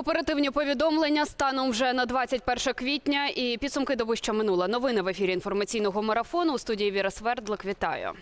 Оперативні повідомлення станом вже на 21 квітня і підсумки доби, що минула. Новини в ефірі інформаційного марафону у студії Віра Свердлик. Вітаю.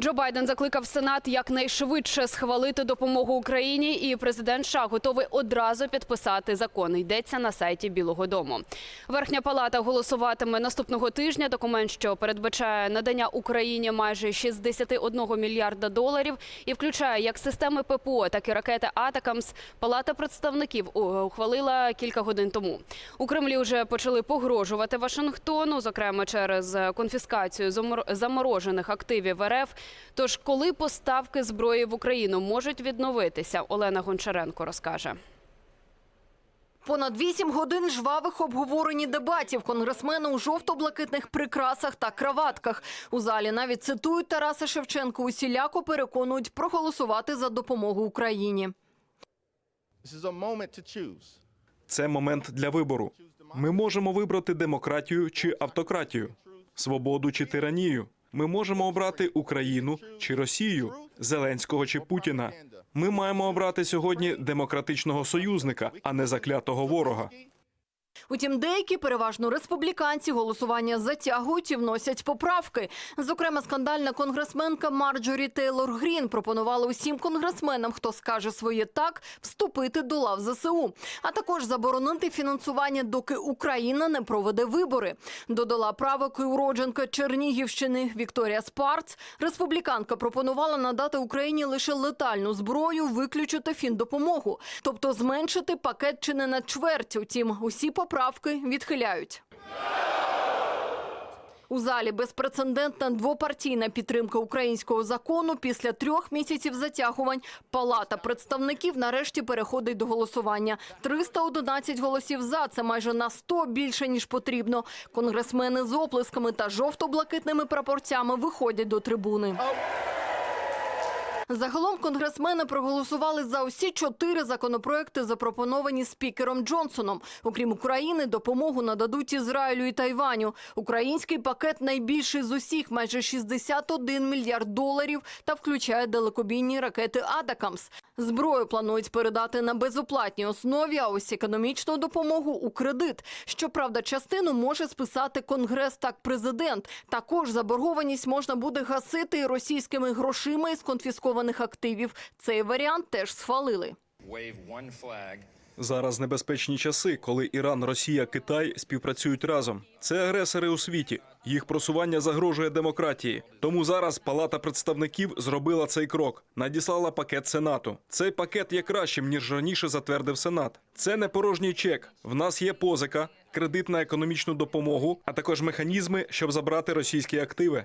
Джо Байден закликав Сенат якнайшвидше схвалити допомогу Україні, і президент США готовий одразу підписати закон. Йдеться на сайті Білого Дому. Верхня палата голосуватиме наступного тижня. Документ, що передбачає надання Україні майже 61 мільярда доларів, і включає як системи ППО, так і ракети Атакамс. Палата представників ухвалила кілька годин тому. У Кремлі вже почали погрожувати Вашингтону, зокрема через конфіскацію замор- заморожених активів РФ. Тож, коли поставки зброї в Україну можуть відновитися, Олена Гончаренко розкаже. Понад вісім годин жвавих обговорень і дебатів. Конгресмени у жовто-блакитних прикрасах та краватках. У залі навіть цитують Тараса Шевченка. Усіляко переконують проголосувати за допомогу Україні. Це момент для вибору. Ми можемо вибрати демократію чи автократію, свободу чи тиранію. Ми можемо обрати Україну чи Росію, Зеленського чи Путіна. Ми маємо обрати сьогодні демократичного союзника, а не заклятого ворога. Утім, деякі, переважно республіканці, голосування затягують і вносять поправки. Зокрема, скандальна конгресменка Марджорі Тейлор Грін пропонувала усім конгресменам, хто скаже своє так, вступити до лав ЗСУ, а також заборонити фінансування, доки Україна не проведе вибори. Додала правок і уродженка Чернігівщини Вікторія Спарц. Республіканка пропонувала надати Україні лише летальну зброю, виключити фіндопомогу, тобто зменшити пакет чи не на чверть. Утім, усі поправки відхиляють. У залі безпрецедентна двопартійна підтримка українського закону після трьох місяців затягувань. Палата представників нарешті переходить до голосування. 311 голосів за це майже на 100 більше ніж потрібно. Конгресмени з оплесками та жовто-блакитними прапорцями виходять до трибуни. Загалом конгресмени проголосували за усі чотири законопроекти, запропоновані спікером Джонсоном. Окрім України, допомогу нададуть Ізраїлю і Тайваню. Український пакет найбільший з усіх, майже 61 мільярд доларів, та включає далекобійні ракети «Атакамс». Зброю планують передати на безоплатній основі, а ось економічну допомогу у кредит. Щоправда, частину може списати Конгрес так президент. Також заборгованість можна буде гасити і російськими грошима із конфіскованих активів. Цей варіант теж схвалили. Зараз небезпечні часи, коли Іран, Росія, Китай співпрацюють разом. Це агресори у світі. Їх просування загрожує демократії. Тому зараз Палата представників зробила цей крок, надіслала пакет Сенату. Цей пакет є кращим ніж раніше затвердив Сенат. Це не порожній чек. В нас є позика, кредит на економічну допомогу, а також механізми, щоб забрати російські активи.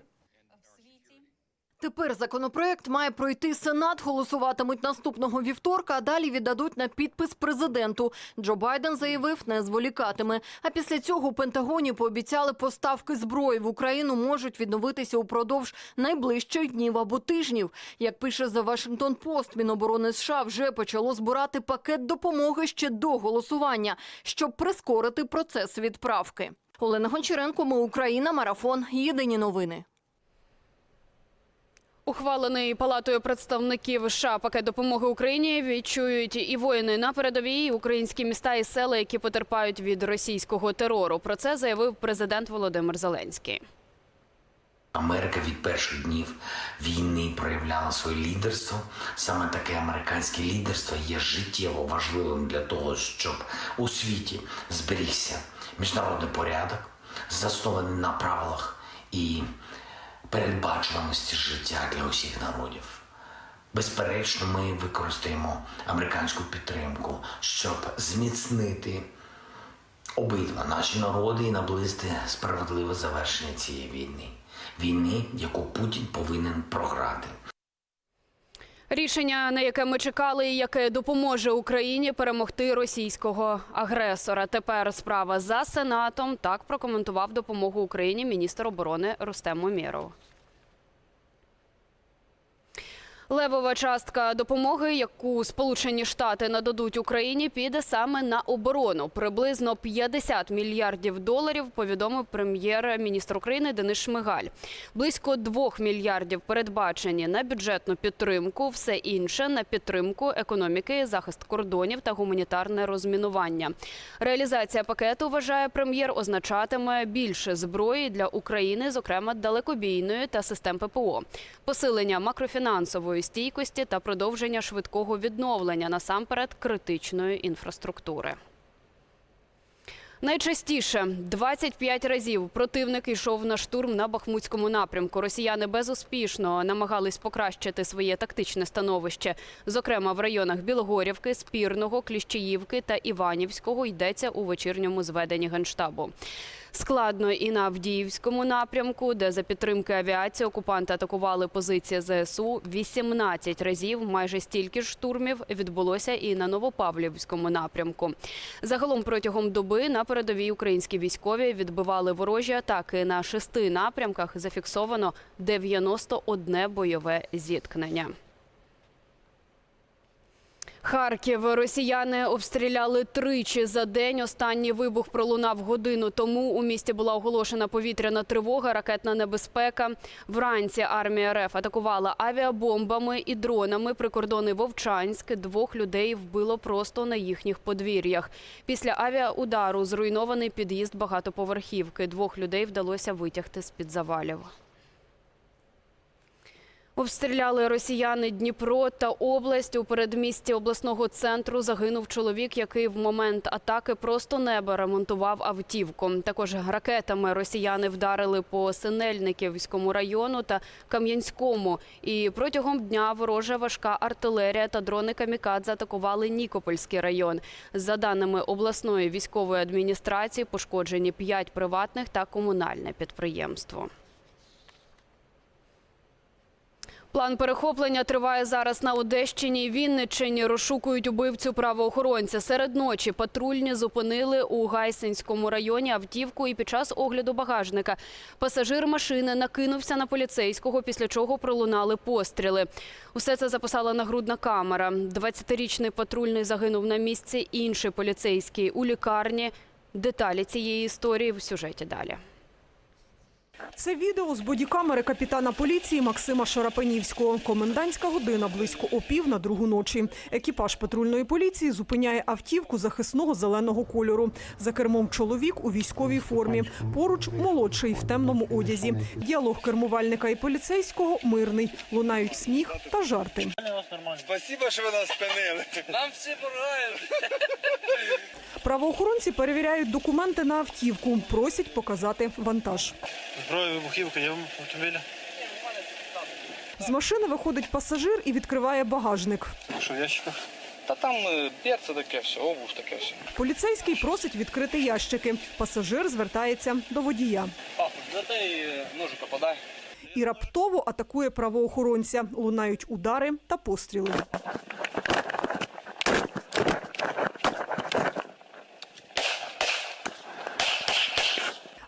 Тепер законопроект має пройти Сенат, голосуватимуть наступного вівторка, а далі віддадуть на підпис президенту. Джо Байден заявив, не зволікатиме. А після цього у Пентагоні пообіцяли поставки зброї в Україну можуть відновитися упродовж найближчих днів або тижнів. Як пише The Washington Post, Міноборони США вже почало збирати пакет допомоги ще до голосування, щоб прискорити процес відправки. Олена Гончаренко, ми Україна, марафон. Єдині новини. Ухвалений палатою представників США пакет допомоги Україні відчують і воїни на передовій, і українські міста і села, які потерпають від російського терору. Про це заявив президент Володимир Зеленський. Америка від перших днів війни проявляла своє лідерство. Саме таке американське лідерство є життєво важливим для того, щоб у світі зберігся міжнародний порядок, заснований на правилах і передбачуваності життя для усіх народів. Безперечно, ми використаємо американську підтримку, щоб зміцнити обидва наші народи і наблизити справедливе завершення цієї війни. Війни, яку Путін повинен програти. Рішення, на яке ми чекали, яке допоможе Україні перемогти російського агресора. Тепер справа за сенатом. Так прокоментував допомогу Україні міністр оборони Рустем Умєров. Левова частка допомоги, яку Сполучені Штати нададуть Україні, піде саме на оборону. Приблизно 50 мільярдів доларів, повідомив прем'єр-міністр України Денис Шмигаль. Близько 2 мільярдів передбачені на бюджетну підтримку, все інше на підтримку економіки, захист кордонів та гуманітарне розмінування. Реалізація пакету, вважає прем'єр, означатиме більше зброї для України, зокрема далекобійної та систем ППО, посилення макрофінансової стійкості та продовження швидкого відновлення насамперед критичної інфраструктури. Найчастіше 25 разів противник йшов на штурм на Бахмутському напрямку. Росіяни безуспішно намагались покращити своє тактичне становище. Зокрема, в районах Білогорівки, Спірного, Кліщіївки та Іванівського йдеться у вечірньому зведенні генштабу. Складно і на Авдіївському напрямку, де за підтримки авіації окупанти атакували позиції ЗСУ 18 разів. Майже стільки ж штурмів відбулося і на Новопавлівському напрямку. Загалом протягом доби на передовій українські військові відбивали ворожі атаки на шести напрямках. Зафіксовано 91 бойове зіткнення. Харків росіяни обстріляли тричі за день. Останній вибух пролунав годину тому. У місті була оголошена повітряна тривога, ракетна небезпека. Вранці армія РФ атакувала авіабомбами і дронами прикордонний Вовчанськ. Двох людей вбило просто на їхніх подвір'ях. Після авіаудару зруйнований під'їзд багатоповерхівки. Двох людей вдалося витягти з-під завалів. Обстріляли росіяни Дніпро та область. У передмісті обласного центру загинув чоловік, який в момент атаки просто неба ремонтував автівку. Також ракетами росіяни вдарили по Синельниківському району та Кам'янському. І протягом дня ворожа важка артилерія та дрони камікадзе атакували Нікопольський район. За даними обласної військової адміністрації, пошкоджені п'ять приватних та комунальне підприємство. План перехоплення триває зараз на Одещині. і Вінниччині розшукують убивцю правоохоронця. Серед ночі патрульні зупинили у Гайсинському районі автівку і під час огляду багажника пасажир машини накинувся на поліцейського, після чого пролунали постріли. Усе це записала нагрудна камера. 20-річний патрульний загинув на місці, інший поліцейський у лікарні. Деталі цієї історії в сюжеті далі. Це відео з бодікамери капітана поліції Максима Шарапанівського. Комендантська година близько опів на другу ночі. Екіпаж патрульної поліції зупиняє автівку захисного зеленого кольору. За кермом чоловік у військовій формі. Поруч молодший в темному одязі. Діалог кермувальника і поліцейського мирний. Лунають сміх та жарти. Спасибо, що ви нас спинили. Нам всі помагають. Правоохоронці перевіряють документи на автівку. Просять показати вантаж. Зброя вибухівка є в автомобілі. З машини виходить пасажир і відкриває багажник. Що в ящиках? Та там е, таке все, обув таке все. Поліцейський просить відкрити ящики. Пасажир звертається до водія. Папа, задай ножика подай. І раптово атакує правоохоронця. Лунають удари та постріли.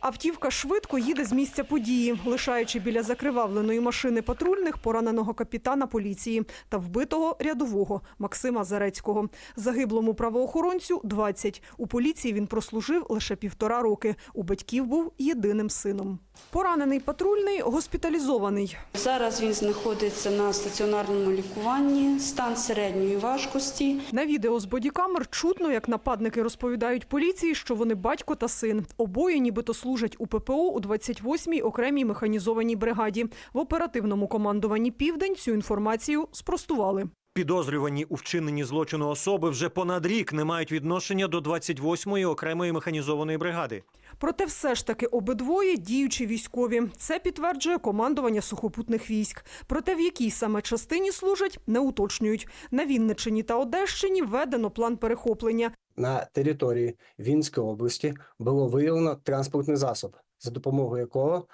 Автівка швидко їде з місця події, лишаючи біля закривавленої машини патрульних пораненого капітана поліції та вбитого рядового Максима Зарецького. Загиблому правоохоронцю 20. У поліції він прослужив лише півтора роки. У батьків був єдиним сином. Поранений патрульний госпіталізований. Зараз він знаходиться на стаціонарному лікуванні, стан середньої важкості. На відео з бодікамер чутно, як нападники розповідають поліції, що вони батько та син. Обоє нібито служать у ППО у 28-й окремій механізованій бригаді. В оперативному командуванні «Південь» цю інформацію спростували. Підозрювані у вчиненні злочину особи вже понад рік не мають відношення до 28-ї окремої механізованої бригади. Проте все ж таки обидвоє діючі військові. Це підтверджує командування сухопутних військ. Проте в якій саме частині служать, не уточнюють. На Вінниччині та Одещині введено план перехоплення. на території Вінської області було виявлено транспортний засіб, за допомогою якого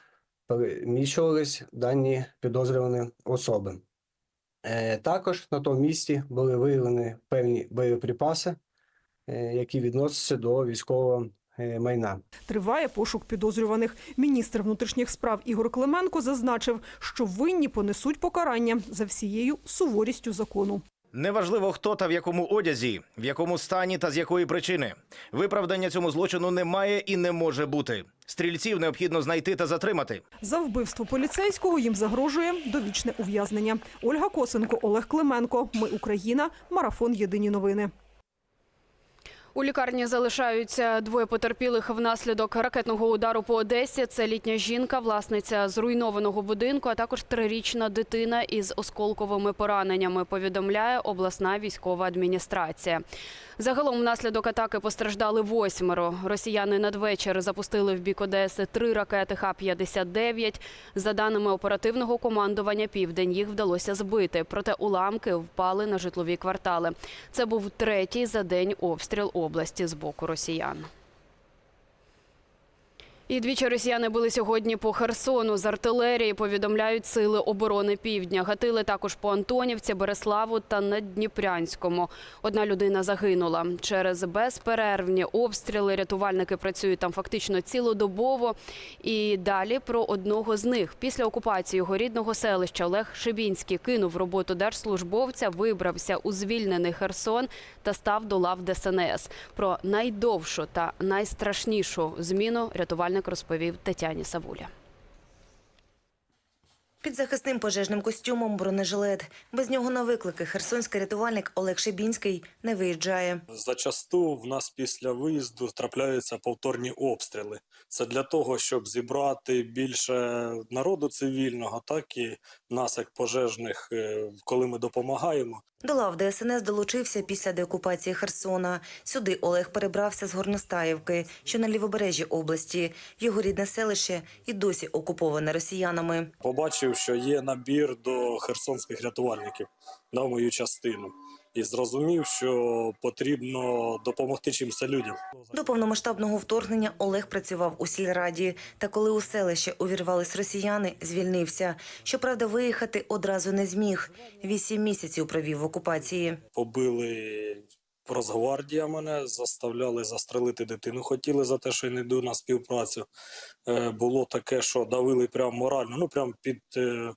переміщувались дані підозрювані особи. Е, Також на тому місці були виявлені певні боєприпаси, е, які відносяться до військового е, майна. Триває пошук підозрюваних. Міністр внутрішніх справ Ігор Клименко зазначив, що винні понесуть покарання за всією суворістю закону. Неважливо, хто та в якому одязі, в якому стані та з якої причини. Виправдання цьому злочину немає і не може бути. Стрільців необхідно знайти та затримати. За вбивство поліцейського їм загрожує довічне ув'язнення. Ольга Косенко, Олег Клименко. Ми Україна. Марафон. Єдині новини. У лікарні залишаються двоє потерпілих внаслідок ракетного удару по Одесі. Це літня жінка, власниця зруйнованого будинку, а також трирічна дитина із осколковими пораненнями. Повідомляє обласна військова адміністрація. Загалом внаслідок атаки постраждали восьмеро. Росіяни надвечір запустили в бік Одеси три ракети Х-59. За даними оперативного командування Південь, їх вдалося збити. Проте уламки впали на житлові квартали. Це був третій за день обстріл області з боку росіян. І двічі росіяни були сьогодні по Херсону з артилерії. Повідомляють сили оборони півдня. Гатили також по Антонівці, Береславу та Наддніпрянському. Одна людина загинула через безперервні обстріли. Рятувальники працюють там фактично цілодобово. І далі про одного з них після окупації його рідного селища Олег Шибінський кинув роботу держслужбовця, вибрався у звільнений Херсон та став до лав ДСНС. Про найдовшу та найстрашнішу зміну рятувальник розповів Тетяні Савуля. Під захисним пожежним костюмом бронежилет. Без нього на виклики херсонський рятувальник Олег Шибінський не виїжджає. Зачасту в нас після виїзду трапляються повторні обстріли. Це для того, щоб зібрати більше народу цивільного, так і нас, як пожежних, е, коли ми допомагаємо. До лав ДСНС долучився після деокупації Херсона. Сюди Олег перебрався з Горностаївки, що на лівобережжі області. Його рідне селище і досі окуповане росіянами. Побачив, що є набір до херсонських рятувальників на мою частину. І зрозумів, що потрібно допомогти чимось людям. До повномасштабного вторгнення Олег працював у сільраді. Та коли у селище увірвались росіяни, звільнився. Щоправда, виїхати одразу не зміг. Вісім місяців провів в окупації. Побили Росгвардія мене, заставляли застрелити дитину. Хотіли за те, що я не йду на співпрацю. Е, було таке, що давили прямо морально, ну прямо під е,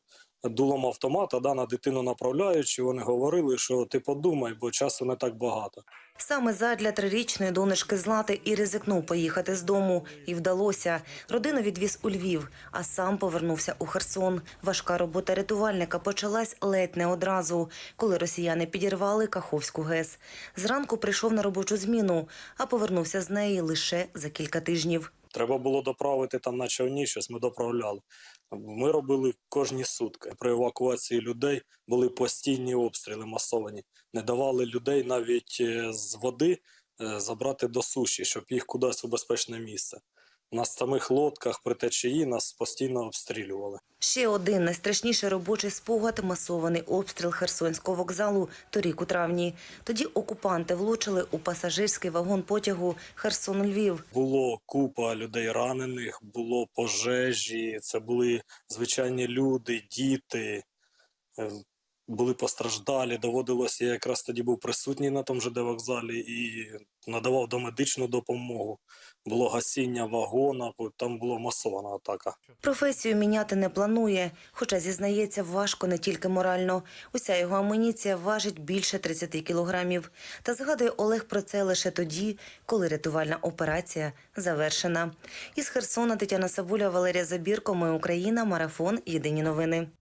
дулом автомата, да, на дитину направляючи. Вони говорили, що ти подумай, бо часу не так багато. Саме задля трирічної донечки Злати і ризикнув поїхати з дому. І вдалося. Родину відвіз у Львів, а сам повернувся у Херсон. Важка робота рятувальника почалась ледь не одразу, коли росіяни підірвали Каховську ГЕС. Зранку прийшов на робочу зміну, а повернувся з неї лише за кілька тижнів. Треба було доправити там на човні, щось ми доправляли. Ми робили кожні сутки. При евакуації людей були постійні обстріли масовані. Не давали людей навіть е, з води е, забрати до суші, щоб їх кудись у безпечне місце. На самих лодках при течії нас постійно обстрілювали. Ще один найстрашніший робочий спогад – масований обстріл Херсонського вокзалу торік у травні. Тоді окупанти влучили у пасажирський вагон потягу Херсон-Львів. Було купа людей ранених, було пожежі, це були звичайні люди, діти, е, були постраждалі. Доводилося, я якраз тоді був присутній на тому же вокзалі і надавав домедичну допомогу. Було гасіння вагона, там була масована атака. Професію міняти не планує, хоча, зізнається, важко не тільки морально. Уся його амуніція важить більше 30 кілограмів. Та згадує Олег про це лише тоді, коли рятувальна операція завершена. Із Херсона Тетяна Савуля, Валерія Забірко, Ми Україна, Марафон, Єдині новини.